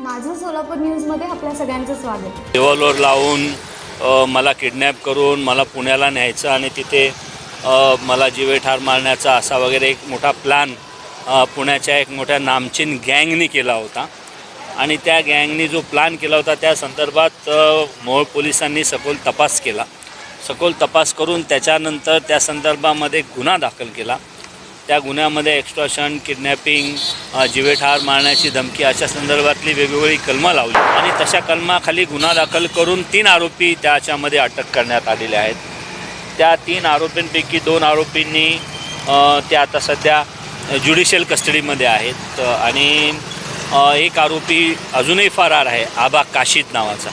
माझं सोलापूर न्यूजमध्ये आपल्या सगळ्यांचं स्वागत. टेबलवर लावून अ, मला किडनॅप करून मला पुण्याला न्यायचं आणि तिथे अ, मला जीवेठार मारण्याचा असा वगैरे एक मोठा प्लॅन पुण्याच्या एक मोठ्या नामचीन गँगनी केला होता. आणि त्या गँगनी जो प्लॅन केला होता त्या संदर्भात अ, मोहोळ पोलिसांनी सखोल तपास केला. सखोल तपास करून त्याच्यानंतर त्या संदर्भामध्ये गुन्हा दाखल केला. त्या गुन्ह्यामध्ये एक्स्ट्रॉशन किडनॅपिंग अ, जीवेठार मारण्याची धमकी अशा संदर्भातली वेगवेगळी कलमं लावली. आणि तशा कलमाखाली गुन्हा दाखल करून तीन आरोपी त्याच्यामध्ये अटक करण्यात आलेले आहेत. त्या तीन आरोपींपैकी दोन आरोपींनी ते आता सध्या ज्युडिशियल कस्टडीमध्ये आहेत. आणि एक आरोपी अजूनही फरार आहे आबा काशीद नावाचा.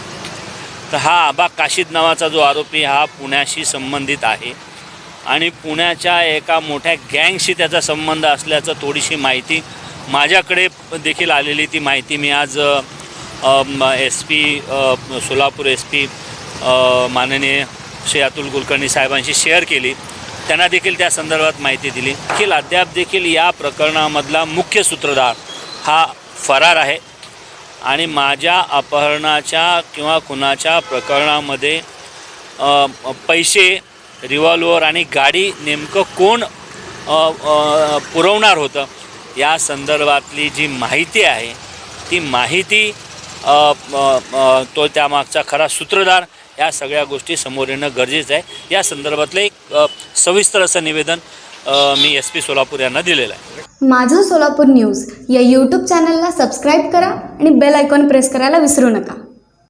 तर हा आबा काशीद नावाचा जो आरोपी हा पुण्याशी संबंधित आहे. आणि पुण्याच्या एका मोठ्या गँगशी त्याचा संबंध असल्याचं थोडीशी माहिती माझ्याकडे देखील आलेली ती माहिती मी आज S P Solapur S P माननीय श्री अतुल कुलकर्णी साहेबांशी शेअर केली. त्यांना देखील त्या संदर्भात माहिती दिली देखील अद्याप देखील या प्रकरणामधला मुख्य सूत्रधार हा फरार आहे. आणि माझ्या अपहरणाच्या किंवा खुनाच्या प्रकरणामध्ये पैसे रिव्हॉल्वर आणि गाडी नेमकं कोण पुरवणार होतं? या संदर्भातली जी माहिती आहे ती माहिती तो त्यामागचा खरा सूत्रधार या सगळ्या गोष्टी समोर येणं गरजेचं आहे. या संदर्भातलं एक सविस्तर असं निवेदन मी एस पी सोलापूर यांना दिलेलं आहे. माझं सोलापूर न्यूज या यूट्यूब चॅनलला सबस्क्राईब करा आणि बेल आयकॉन प्रेस करायला विसरू नका.